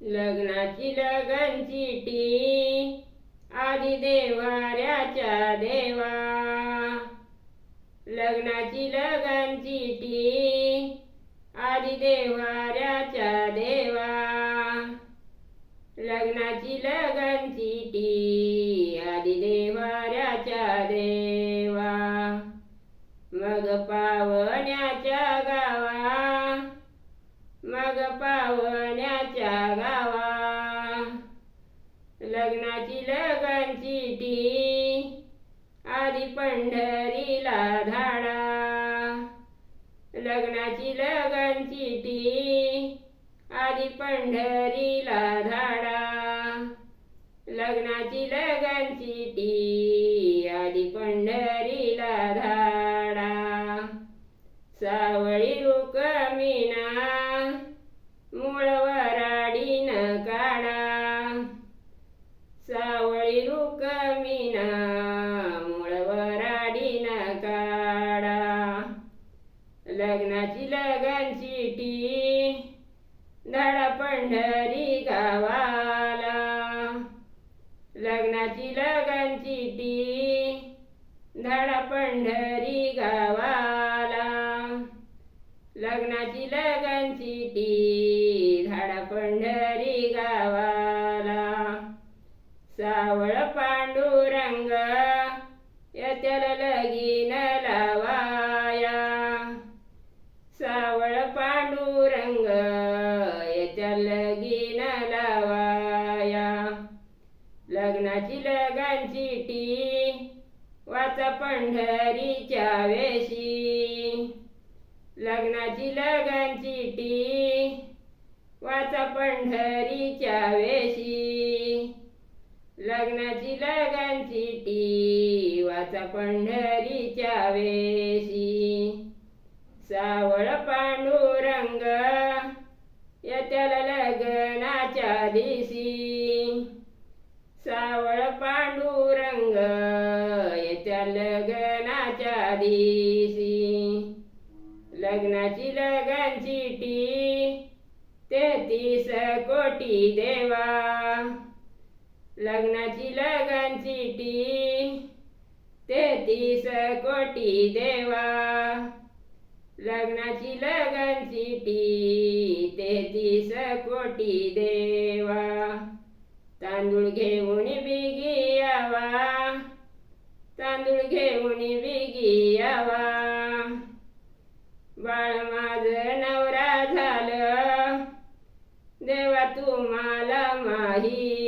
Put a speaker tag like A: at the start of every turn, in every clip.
A: लग्नाची लगन चिटी आधी देवाऱ्याच्या देवा. लग्नाची लगन चिटी आधी देवाऱ्याच्या देवा. लग्नाची लगन चिटी आधी देवाऱ्याच्या देवा. मग पावर गावा मग पावण्याच्या गावा लग्नाची लगन चिटी आधी पंढरीला धाडा. लग्नाची लगन चिटी आधी पंढरीला धाडा. रुकमिना मूळ वराडीन काढा लग्नाची लगन चिटी धडा पंढरी गावाला लग्नाची लगन चिटी धडा पंढरी गावाला लग्नाची लगन चिटी धाडा पंढरी गावाला सावळ पांडुरंग येत्याल लगीन लावाया. सावळ पांडुरंग येत्याल लगीन लावाया. लग्नाची लगांची टी वाचा पंढरीच्या वेशी. लग्नाची लगांची चिटी वाचा पंढरीच्या वेशी. लग्नाची लगन चिटी वाचा पंढरीच्या वेशी. सावळ पांडुरंग येत्याला लग्नाच्या दिशी सावळ पांडुरंग येत्या लग्नाच्या दिशी लग्नाची लगन चिटी तेहतीस कोटी देवा. लग्नाची लगन चिटी तेहतीस कोटी देवा. लग्नाची लगन चिटी तेहतीस कोटी देवा. तांदूळ घेऊन बिगियावा तांदूळ घेऊन बिगियावा बाळ माझ नवरा झालं. देवा तुम्हाला माही.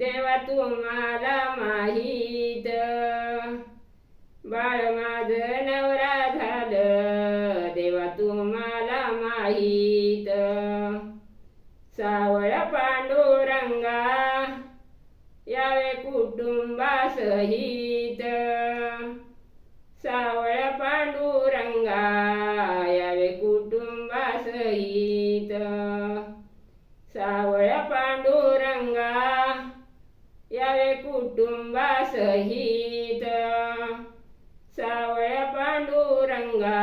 A: देवा तुम्हाला माहीत. बाळ माझ नवरा झालं देवा तुम्हाला माहीत. सावळ पांडुरंगा यावे कुटुंबासहित. कुटुंबासहित सावळ्या पांडुरंगा